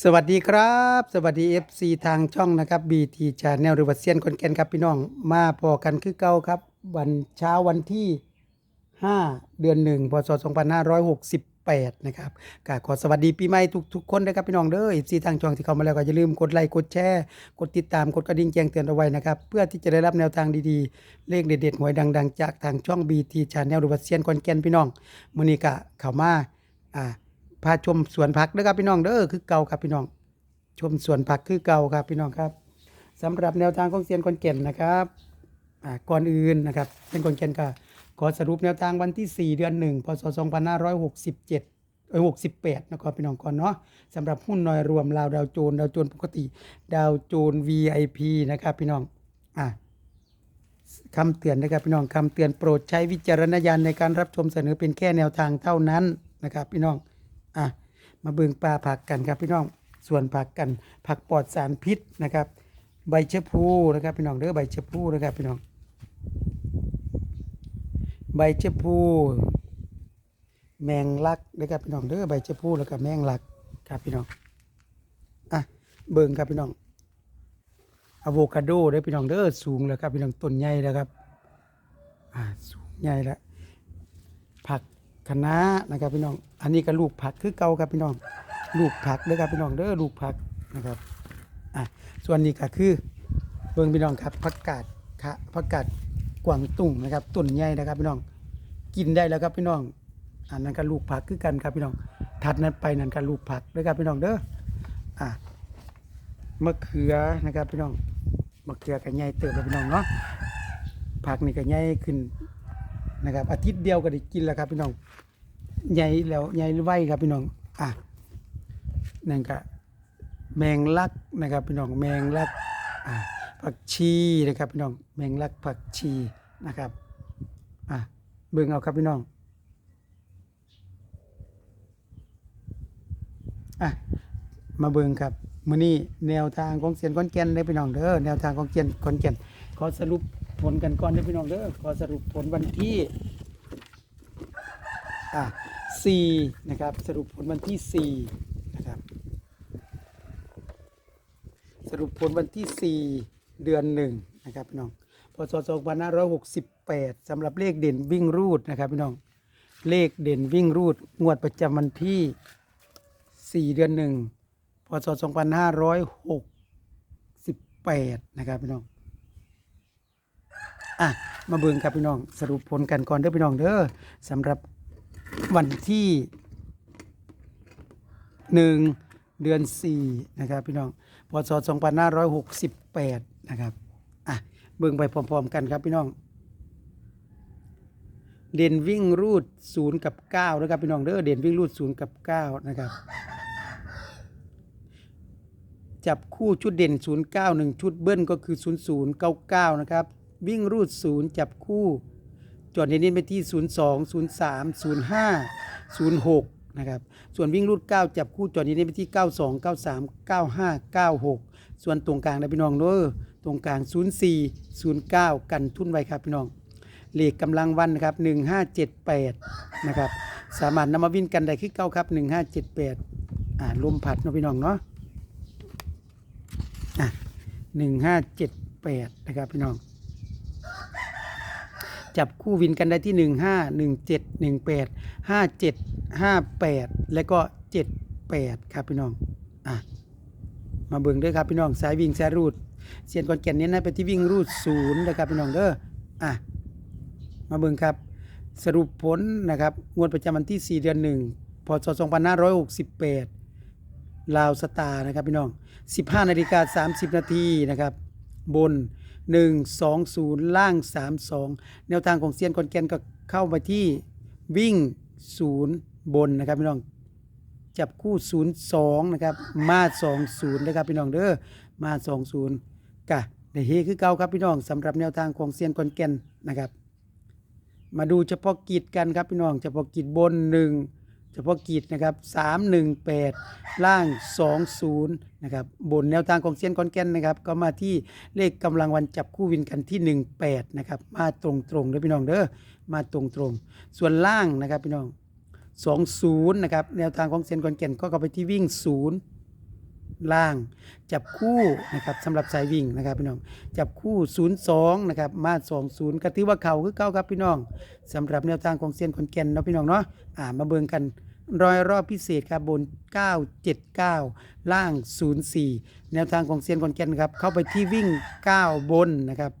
สวัสดีครับ สวัสดี FC ทางช่องนะครับ BT Channel หรือว่าเซียนคนแก่นครับพี่น้องมาพอกันคือเก่าครับ วันเช้าวันที่ 5 เดือน1พศ 2568 นะครับก็ขอสวัสดีปีใหม่ทุกทุกๆคนนะครับพี่น้องเด้อ FC ทางช่องที่เข้ามาแล้วก็อย่าลืมกดไลค์กดแชร์กดติดตามกดกระดิ่งแจ้งเตือนเอาไว้นะครับ เพื่อที่จะได้รับแนวทางดีๆ เลขเด็ดๆหวยดัง ๆ จากทางช่อง BT Channel หรือว่าเซียนคนแก่นพี่น้องมื้อนี้ก็เข้ามาอ่า พาชมสวนผักเด้อครับพี่น้องเด้อคือเก่าครับพี่น้อง ชมสวนผักคือเก่าครับพี่น้องครับสำหรับแนวทางของเซียนคนเก่นนะครับก่อนอื่นนะครับเซียนคนเก่นก็ขอสรุปแนวทางวันที่ 4 เดือน1พศ2567เอ้ย68นะครับพี่น้องก่อนเนาะสำหรับหุ้นน้อยรวม ลาวดาวโจนดาวโจนปกติ ดาวโจน VIP นะครับพี่น้องอ่าคำเตือนนะครับพี่น้องคำเตือนโปรดใช้วิจารณญาณในการรับชมเสนอเป็นแค่แนวทางเท่านั้นนะครับพี่น้อง อะมาเบิงปลาผักกันครับพี่น้องส่วนผักกันผักปลอดสารพิษนะครับ ใบชะพูนะครับพี่น้องเด้อใบชะพูนะครับพี่น้อง ใบชะพูแมงลักนะครับพี่น้องเด้อใบชะพูแล้วก็แมงลักครับพี่น้องอะเบิ่งครับพี่น้องอะโวคาโดเด้อพี่น้องเด้อสูงแล้วครับพี่น้องต้นใหญ่แล้วครับอ่าสูงใหญ่แล้ว คะน้านะครับพี่น้อง อันนี้ก็ลูกผักคือเก่าครับพี่น้อง ลูกผักเด้อครับพี่น้องเด้อลูกผักนะครับ อะ ส่วนนี้ก็คือเบิ่งพี่น้องครับผักกาดคะผักกาดกวางตุ้งนะครับต้นใหญ่นะครับพี่น้อง กินได้แล้วครับพี่น้อง อันนั้นก็ลูกผักคือกันครับพี่น้อง ถัดนั้นไปนั่นก็ลูกผักเด้อครับพี่น้องเด้อ อะมะเขือนะครับพี่น้องมะเขือก็ใหญ่เติบแล้วพี่น้องเนาะผักนี่ก็ใหญ่ขึ้น นะครับ อาทิตย์เดียวก็ได้กินแล้วครับพี่น้องใหญ่แล้วใหญ่ไวครับพี่น้องอะนั่นก็แมงลักนะครับพี่น้องแมงลักอะผักชีนะครับพี่น้องแมงลักผักชีนะครับอะเบิ่งเอาครับพี่น้องอะมาเบิ่งครับมื้อนี้แนวทางของเซียนขอนแก่นได้พี่น้องเด้อแนวทางของเซียนขอนแก่นขอสรุป ผลกันก่อนได้อพี่น้องเด้อขอสรุปผลวันที่อะ4นะครับสรุปผลวันที่4นะครับสรุปผลวันที่4เดือน1นะครับพี่น้องพศ2568สำหรับเลขเด่นวิ่งรูดนะครับพี่น้องเลขเด่นวิ่งรูดงวดประจำวันที่ 4 เดือน 1 พศ 2568 นะครับพี่น้อง อะมาเบิ่งครับพี่น้องสรุปผลกันก่อนเด้อพี่น้องเด้อสำหรับวันที่1เดือน4นะครับพี่น้องพศ2568นะครับอะเบิ่งไปพร้อมๆกันครับพี่น้อง เด่นวิ่งรูด0กับ9นะครับพี่น้องเด้อเด่นวิ่งรูด0กับ9นะครับจับคู่ชุดเด่น 0 9 1 ชุดเบิ้ลก็คือ 0 0 9 9 นะครับ วิ่งรูด0จับคู่จอดเน้นไปที่ 0 2 0 3 0 5 0 6 นะครับ ส่วนวิ่งรูด 9 จับคู่จอดเน้นไปที่ 92 93 95 96 ส่วนตรงกลางนะพี่น้องเด้อตรงกลาง 04 09 กันทุนไว้ครับพี่น้องเลขกำลังวันนะครับ 1578 นะครับ สามารถนำมาวิ่งกันได้คือเก้าครับ 1578 อ่าลมพัดเนาะพี่น้องเนาะอะหนึ่งห้าเจ็ดแปดนะครับพี่น้อง จับคู่วินกันได้ที่หนึ่งห้าหนึ่งเจ็ดหนึ่งแล้วก็เจ็ดแปดครับพี่น้องอะมาเบิ่งด้วยครับพี่น้องสายวิ่งสายรูดเสียนก่อนแก่นเน้นให้ไปที่วิ่งรูดศูนย์นะครับพี่น้องเด้ออะมาเบิ่งครับสรุปผลนะครับงวดประจำวันที่ 4 เดือน 1 พศ 2568 ลาวสตาร์นะครับพี่น้อง 15 นาฬิกา 30 นาทีนะครับ บน 120 ล่าง 32 แนวทางของเซียนคอนแกนก็เข้าไปที่วิ่ง 0 บนนะครับพี่น้องจับคู่ 02 นะครับ มา 20 นะครับพี่น้องเด้อมา 20กะได้เฮคือเก่าครับพี่น้องสำหรับแนวทางของเซียนคอนแกนนะครับ มาดูเฉพาะกิจกันครับพี่น้องเฉพาะกิจบนหนึ่ง เฉพาะกิจนะครับ 318 ล่าง 20 นะครับ บนแนวทางของเซียนคอนแกนนะครับ ก็มาที่เลขกำลังวันจับคู่วินกันที่ 18 นะครับ มาตรงๆเด้อพี่น้องเด้อ มาตรงๆ ส่วนล่างนะครับพี่น้อง 20 นะครับ แนวทางของเซียนคอนแกนก็เข้าไปที่วิ่ง 0 ล่างจับคู่นะครับสำหรับสายวิ่งนะครับพี่น้องจับคู่ 02นะครับมา20ก็ถือว่าเขาคือเก้าครับพี่น้องสำหรับแนวทางของเซียนคนแก่นเนาะพี่น้องเนาะอ่ามาเบิ่งกันรอยรอบพิเศษครับบน 979 ล่าง 04 แนวทางของเซียนคนแก่นครับเข้าไปที่วิ่ง 9 บนนะครับ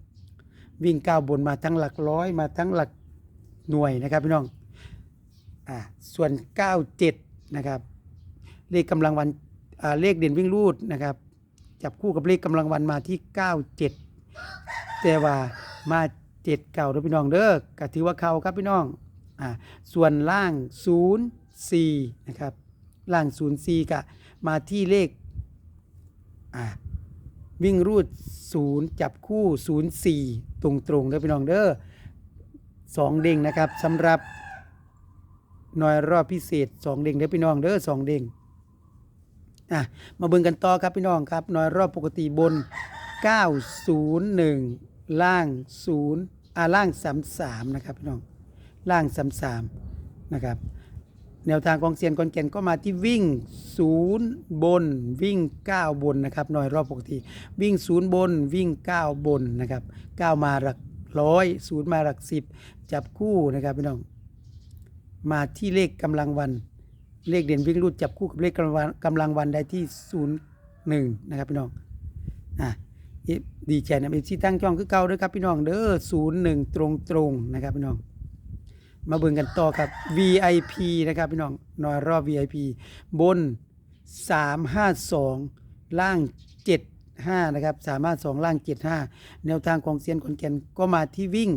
วิ่ง 9 บนมาทั้งหลักร้อยมาทั้งหลักหน่วยนะครับพี่น้องอ่าส่วน 97นะครับเลขกำลังวัน เลขเด่นวิ่งรูดนะครับ จับคู่กับเลขกำลังวันมาที่ 97 แต่ว่ามาเจ็ดเก่าเด้อพี่น้องเด้อก็ถือว่าเขาครับพี่น้องอ่าส่วนล่าง 04นะครับล่าง 04ก็มาที่เลขอ่าวิ่งรูด 0 จับคู่ 04 ตรงๆเด้อพี่น้องเด้อสองเด้งนะครับสำหรับหน่วยรอบพิเศษ 2 เด้งเด้อพี่น้องเด้อ2เด้ง่ะมาเบิ่งกันต่อครับพี่น้องครับน้อยรอบปกติบน 901 ล่าง 0 อ่าล่าง 33 นะครับพี่น้อง ล่าง 33 นะครับ แนวทางของเซียนกอนแก่นก็มาที่วิ่ง 0 บนวิ่ง 9 บนนะครับน้อยรอบปกติ วิ่ง 0 บนวิ่ง 9 บนนะครับ 9 มาหลักร้อย0มาหลัก10จับคู่นะครับพี่น้อง มาที่เลขกำลังวัน เลขเด่นวิ่งรูดจับคู่กับเลขกำลังวันกำลังวันได้ที่ศูนย์หนึ่งนะครับพี่น้องอะเอ๊ะดีใจนะเอฟซีตั้งจ้องคือเก่าด้วยครับพี่น้องเด้อศูนย์หนึ่งตรงตรงๆนะครับพี่น้อง มาเบิ่งกันต่อกับ VIP นะครับพี่น้องหน่อยรอบ VIP บน 352 ล่าง 75 นะครับสามารถสองล่าง 75 แนวทางของเซียนขอนแก่นก็มาที่วิ่ง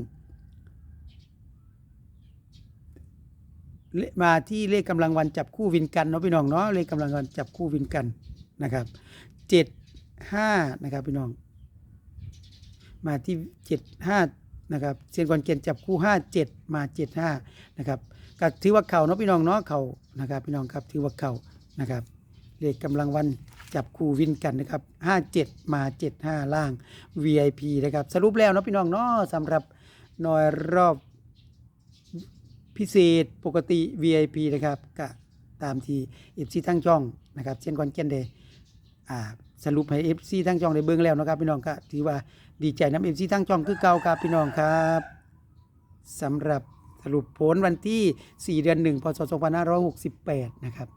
เล มาที่เลขกำลังวันจับคู่วินกันเนาะพี่น้องเนาะเลขกำลังวันจับคู่วินกันนะครับเจ็ดห้านะครับพี่น้อง มาที่เจ็ดห้านะครับเซียนกอนเกียนจับคู่ห้าเจ็ดมาเจ็ดห้านะครับก็ถือว่าเข่าเนาะพี่น้องเนาะเข่านะครับพี่น้องครับถือว่าเข่านะครับเลขกำลังวันจับคู่วินกันนะครับห้าเจ็ดมาเจ็ดห้าล่าง VIP นะครับ สรุปแล้วเนาะพี่น้องเนาะสำหรับหน่อยรอบ พิเศษปกติ VIP นะครับก็ตามที่ FC ทั้งช่องนะครับเช่นคอนเกนเดอ่าสรุปให้ FC ทั้งช่องได้เบิ่งแล้วนะครับพี่น้องก็ถือว่าดีใจน้ำ FC ทั้งช่องคือเก่าครับพี่น้องครับสำหรับสรุปผลวันที่ 4 เดือน 1 พศ 2568 นะครับ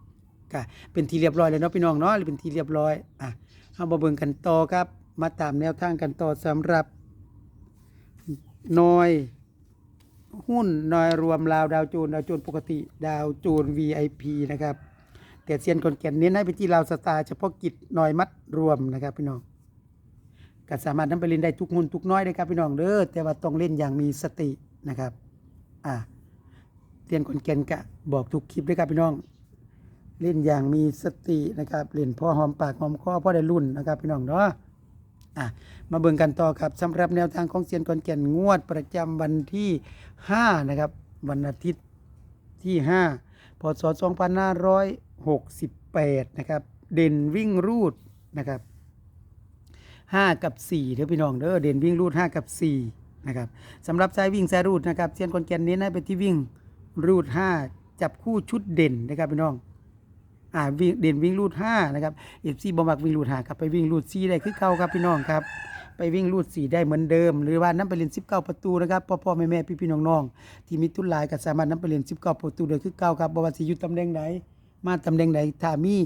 ก็เป็นที่เรียบร้อยแล้วเนาะพี่น้องเนาะเป็นที่เรียบร้อยอะเอามาเบิ่งกันต่อครับ มาตามแนวทางกันต่อสำหรับน้อย หุ้นนอยรวมลาวดาวโจนดาวโจนปกติดาวโจน VIP นะครับแต่เซียนคนแก่นเน้นให้ไปที่ลาวสตาร์เฉพาะกิจนอยมัดรวมนะครับพี่น้องก็สามารถนำไปเล่นได้ทุกหุ้นทุกน้อยได้ครับพี่น้องเด้อแต่ว่าต้องเล่นอย่างมีสตินะครับอ่าเซียนคนแก่นกะบอกทุกคลิปด้วยครับพี่น้อง เล่นอย่างมีสตินะครับเล่นพอหอมปากหอมคอพอได้รุ่นนะครับพี่น้องเนาะ อะมาเบิ่งกันต่อครับสำหรับแนวทางของเซียนกอนแก่นงวดประจำวันที่5นะครับวันอาทิตย์ที่5พศ2568นะครับเด่นวิ่งรูดนะครับ5กับ4เด้อพี่น้องเด้อเด่นวิ่งรูด 5 กับ4นะครับสำหรับสายวิ่งสายรูดนะครับเซียนกอนแก่นเน้นให้ไปที่วิ่งรูด 5 จับคู่ชุดเด่นนะครับพี่น้อง อ่าวิ่งเด่นวิ่งรูดห้านะครับเอฟซีบอมักวิ่งรูดหากลับไปวิ่งรูดสี่ได้คือเก่าครับพี่น้องครับ ไปวิ่งรูดสี่ได้เหมือนเดิม หรือว่าน้ำไปเรียนสิบเก้าประตูนะครับพ่อพ่อแม่แม่พี่พี่น้องน้องๆที่มีทุนหลายก็สามารถน้ำไปเรียนสิบเก้าประตูได้คือเก่าครับบอว่าสิอยู่ตำแหน่งไหนมาตำแหน่งไหนถ้ามี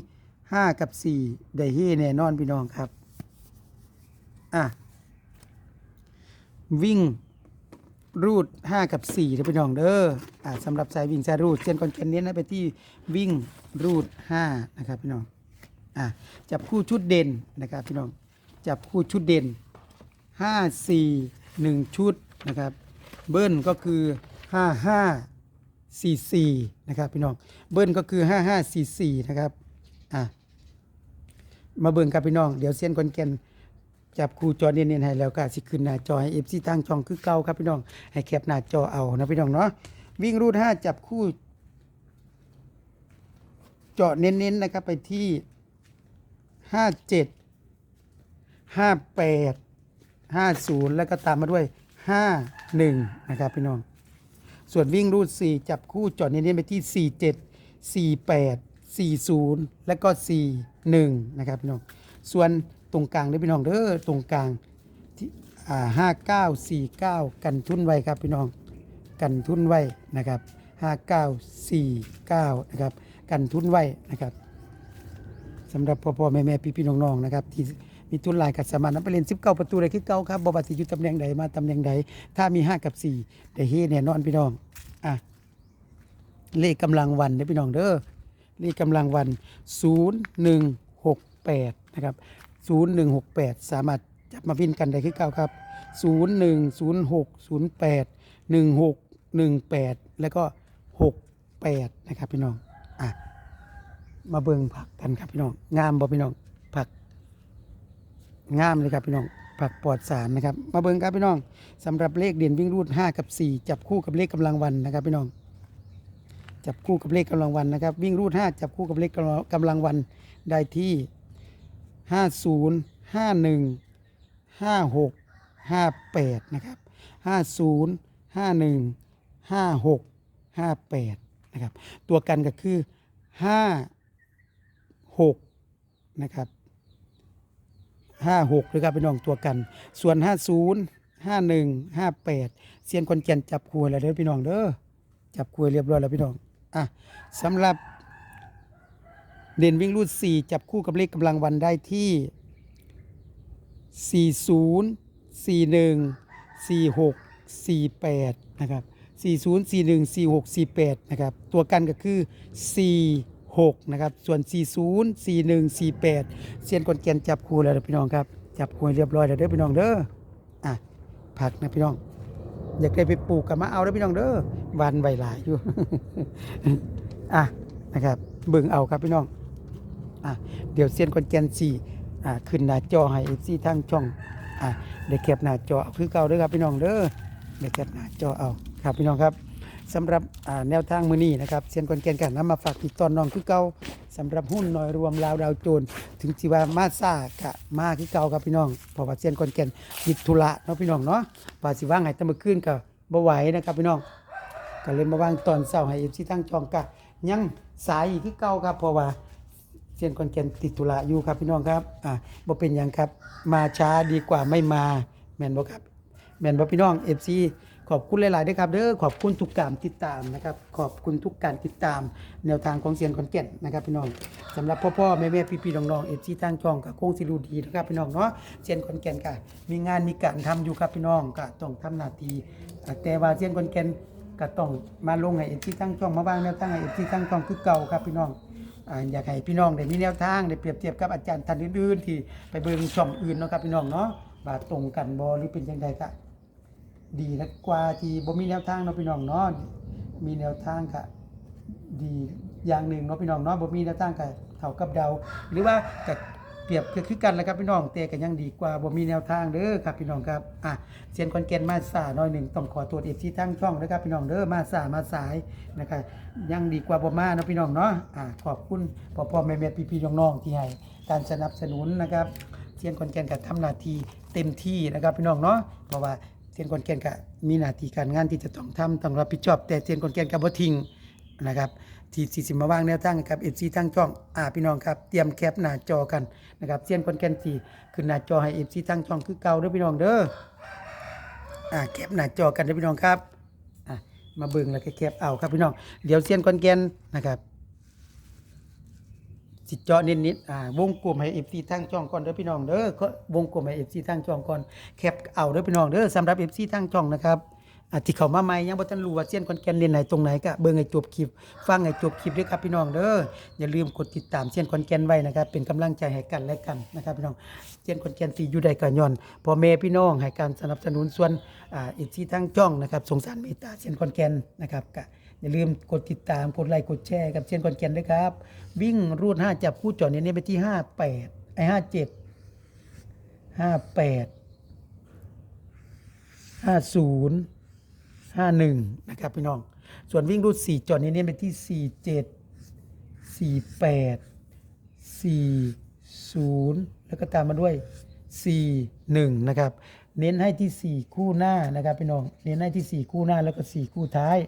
ห้ากับสี่ได้เฮแน่นอนพี่น้องครับอะวิ่ง รูด 5 กับ4นะพี่น้องเด้ออ่าสำหรับสายวิ่งสายรูดเส้นคอนแกนเน้นให้ไปที่วิ่งรูด 5 นะครับพี่น้องอ่าจับคู่ชุดเด่นนะครับพี่น้องจับคู่ชุดเด่น 5 4 1 ชุดนะครับ เบิ้ลก็คือ 5 5 4 4 นะครับพี่น้องเบิ้ลก็คือ 5 5 4 4 นะครับอ่ามาเบิ่งครับพี่น้อง เดี๋ยวเส้นคอนแกน จับคู่จอเน้นๆให้แล้วก็สิขึ้นหน้าจอให้ FC ตั้งช่องคือเก่าครับพี่น้อง ให้แคปหน้าจอเอานะพี่น้องเนาะวิ่งรูด5จับคู่เจาะเน้นๆนะครับไปที่ 57 58 50 แล้วก็ตามมาด้วย 51 นะครับพี่น้อง ส่วนวิ่งรูด 4 จับคู่จอดเน้นๆไปที่ 47 48 40 แล้วก็ 41 นะครับพี่น้อง ส่วน ตรงกลางเด้อพี่น้องเด้อตรงกลางที่อ่าห้าเก้าสี่เก้ากันทุนไว้ครับพี่น้อง กันทุนไว้นะครับห้าเก้าสี่เก้านะครับกันทุนไว้นะครับสำหรับพ่อพ่อแม่แม่พี่พี่น้องๆนะครับที่มีทุนหลายกับสามารถนำไปเล่น19 ประตูได้คือเก่าครับบ่ว่าสิอยู่ตำแหน่งใดมาตำแหน่งใดถ้ามี 5 กับ4ได้เฮแน่นอนพี่น้องอะเลขกำลังวันเด้อพี่น้องเด้อเลขกำลังวัน 0168 นะครับ 0168 สามารถจับมาพินกันได้คือเก่าครับ 010608 1618 แล้วก็ 68 นะครับพี่น้องอะมาเบิ่งผักกันครับพี่น้องงามบ่พี่น้องผักงามเลยครับพี่น้องผักปลอดสารนะครับ มาเบิ่งครับพี่น้องสำหรับเลขเด่นวิ่งรูด 5 กับ 4 จับคู่กับเลขกำลังวันนะครับพี่น้อง จับคู่กับเลขกำลังวันนะครับ วิ่งรูด 5 จับคู่กับเลขกำลังวันได้ที่ 50 51 56 58นะครับ50 51 56 58นะครับตัวกันก็คือ5 6นะครับห้าหกเลยครับพี่น้องตัวกัน ส่วนห้าศูนย์ห้าหนึ่งห้าแปดเซียนคนแก่นจับครัวแล้วเด้อพี่น้องเด้อจับครัวเรียบร้อยแล้วพี่น้องอะสำหรับ เด่นวิ่งรูดสี่จับคู่กับเลขกำลังวันได้ที่สี่ศูนย์สี่หนึ่งสี่หกสี่แปดนะครับสี่ศูนย์สี่หนึ่งสี่หกสี่แปดนะครับ ตัวกันก็คือสี่หกนะครับ ส่วนสี่ศูนย์สี่หนึ่งสี่แปดเซียนคนแกนจับคู่แล้วเด้อพี่น้องครับ จับคู่เรียบร้อยแล้วเด้อพี่น้องเด้อ อะ ผักนะพี่น้อง อยากได้ไปปลูกกับมาเอาเด้อพี่น้องเด้อวันใบหลายอยู่ อะ นะครับเบิ่งเอาครับพี่น้อง อะเดี๋ยวเซียนคนแกนสี่อะขึ้นหน้าจอให้ซี่ทางช่องอะได้แคปหน้าจอคือเก่าเด้อครับพี่น้องเด้อได้แคปหน้าจอเอาครับพี่น้องครับสำหรับอ่าแนวทางมือนี้นะครับเซียนคนแกนกันนำมาฝากพี่ตอนน้องคือเก่าสำหรับหุ้นหน่อยรวมลาวดาวโจรถึงสิว่ามาซ่ากะมาคือเก่าครับพี่น้องเพราะว่าเซียนคนแกนติดธุระเนาะพี่น้องเนาะว่าสิว่างให้ตะมื้อคืนก็บ่ไหวนะครับพี่น้องก็เลยมาวางตอนเช้าให้เอฟซีทั้งจองกะยังสายอีกคือเก่าครับเพราะว่า ซียนคอนแกนติดธุระอยู่ครับพี่น้องครับอ่าบ่เป็นหยังครับ มาช้าดีกว่าไม่มาแม่นบ่ครับแม่นบ่พี่น้อง FC ขอบคุณหลายๆด้วยครับเด้อขอบคุณทุกการติดตามนะครับ ขอบคุณทุกการติดตาม แนวทางของเซียนคอนแก่นนะครับพี่น้องสำหรับพ่อๆแม่ๆพี่ๆน้องๆ FC ทางช่องก็คงสิรู้ดีนะครับพี่น้องเนาะเซียนคอนแก่นก็มีงานมีการทำอยู่ครับพี่น้องก็ต้องทำหน้าที่แต่ว่าเซียนคอนแก่นก็ต้องมาลงให้เอฟซีทั้งช่องมาบ้างแนวทางให้เอฟซีทั้งช่องคือเก่าครับพี่น้อง อ่าอยากให้พี่น้องได้มีแนวทางได้เปรียบเทียบกับอาจารย์ท่านอื่นๆที่ไปเบิ่งช่องอื่นเนาะครับพี่น้องเนาะว่าตรงกันบ่หรือเป็นจังไดก็ดีนะกว่าที่บ่มีแนวทางเนาะพี่น้องเนาะมีแนวทางก็ดีอย่างหนึ่งเนาะพี่น้องเนาะบ่มีแนวทางก็เท่ากับเดา หรือว่าก็ รียบคือคือกันแหละครับพี่น้องแต่ก็ยังดีกว่าบ่มีแนวทางเด้อครับพี่น้องครับอะเซียนคอนแกนมาสาหน่อยหนึ่งต้องขอตรวจเอฟซีทั้งช่องนะครับพี่น้องเด้อมาสามาสายนะครับยังดีกว่าบ่มาเนาะพี่น้องเนาะอะขอบคุณพ่อพ่อแม่แม่พี่พี่น้องน้องๆที่ให้การสนับสนุนนะครับเซียนคอนแกนก็ทำหน้าที่เต็มที่นะครับพี่น้องเนาะเพราะว่าเซียนคอนแกนก็มีหน้าที่การงานที่จะต้องทำต้องรับผิดชอบแต่เซียนคอนแกนก็บ่ทิ้งนะครับ ที่ที่สิบมาวางแนวตั้งกับเอฟซีทั้งช่องอ่าพี่น้องครับเตรียมแคปหน้าจอกันนะครับเซียนคอนแกนสีขึ้นหน้าจอให้เอฟซีทั้งช่องคือเก่าเด้อพี่น้องเด้ออ่าแคปหน้าจอกันเด้อพี่น้องครับอะมาเบิ่งแล้วก็แคปเอาครับพี่น้องเดี๋ยวเซียนคอนแกนนะครับสิเจาะนิดอ่าวงกลมให้เอฟซีทั้งช่องก่อนเด้อพี่น้องเด้อก็วงกลมให้เอฟซีทั้งช่องก่อนแคปเอาเด้อพี่น้องเด้อสำหรับเอฟซีทั้งช่องนะครับ อาที่เขามาใหม่ยังบ่ทันรู้ว่าเซียนคอนแกนเล่นไหนตรงไหนก็เบิ่งให้จบคลิปฟังให้จบคลิปด้วยครับพี่น้องเด้ออย่าลืมกดติดตามเซียนคอนแกนไว้นะครับ เป็นกำลังใจให้กันและกันนะครับพี่น้องเซียนคอนแกนสีอยู่ใดก็ย้อนพ่อแม่พี่น้องให้การสนับสนุนส่วนอ่าอีกที่ทั้งช่องนะครับสงสารเมตตาเซียนคอนแกนนะครับก็อย่าลืมกดติดตามกดไลค์กดแชร์กับเซียนคอนแกนด้วยครับ วิ่งรูด5จับคู่จอดเนี่ยเนี่ยไปที่58ไอ้57 58 50 ห้าหนึ่งนะครับพี่น้อง ส่วนวิ่งรูดสี่จอดนี้เน้นไปที่สี่เจ็ดสี่แปดสี่ศูนย์แล้วก็ตามมาด้วยสี่หนึ่งนะครับ เน้นให้ที่สี่คู่หน้านะครับพี่น้อง เน้นให้ที่สี่คู่หน้าแล้วก็สี่คู่ท้าย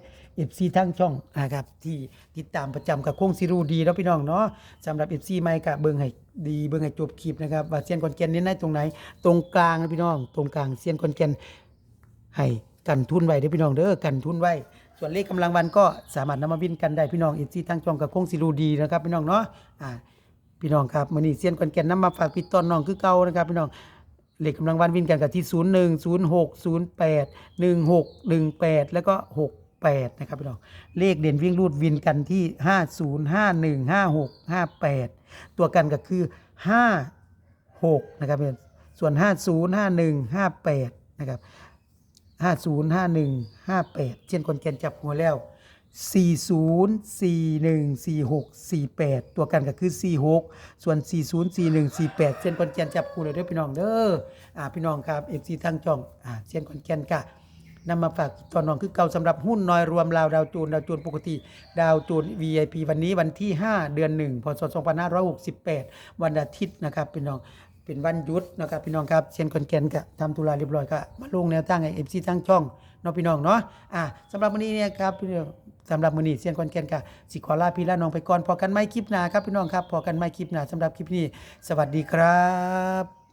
FC ทั้งช่องนะครับที่ติดตามประจำกับโค้งสิรูดีแล้วพี่น้องเนาะสำหรับ FC ใหม่ก็เบิ่งให้ดีเบิ่งให้จบคลิปนะครับว่าเซียนคอนแกนเน้นได้ตรงไหน ตรงกลางนะพี่น้อง ตรงกลางเซียนคอนแกนให้ กันทุนไว้เด้อพี่น้องเด้อกันทุนไว้ ส่วนเลขกำลังวันก็สามารถนำมาวินกันได้พี่น้อง FC ทั้งช่องกับโค้งสิรูดีนะครับพี่น้องเนาะอ่าพี่น้องครับมื้อนี้เซียนคอนแก่นนำมาฝากพี่ต้นน้องคือเก่านะครับพี่น้องเลขกำลังวันวินกันกับที่ 01 06 08 16 18 แล้วก็ 68 นะครับพี่น้อง เลขเด่นวิ่งรูดวินกันที่ 50 51 56 58 ตัวกันก็คือ 56 นะครับพี่น้องส่วน 50 51 58 นะครับ 50 51 58เช่นคนแกนจับหัวแล้ว40 41 46 48ตัวกันก็คือ46ส่วน40 41 48เช่นคนแกนจับคู่เลยเด้อพี่น้องเด้ออ่าพี่น้องครับ FC ทั้งช่องอ่าเช่นคนแกนกะนำมาฝากตอนน้องคือเก่าสำหรับหุ้นน้อยรวมราวดาวจูนดาวจูนปกติ ดาวจูน VIP วันนี้วันที่ 5 เดือน 1 พศ 2568 วันอาทิตย์นะครับพี่น้อง เป็นวันหยุดนะครับพี่น้องครับเช่นคนแกนก็ทำธุระเรียบร้อยก็มาลงแนวตั้งไอเอฟซีตั้งช่องเนาะพี่น้องเนาะอะสำหรับวันนี้เนี่ยครับสำหรับมื้อนี้เซียนคนแกนก็สิขอลาพี่ลาน้องไปก่อนพอกันไม่คลิปหน้าครับพี่น้องครับพอกันไม่คลิปหน้าสำหรับคลิปนี้ สวัสดีครับ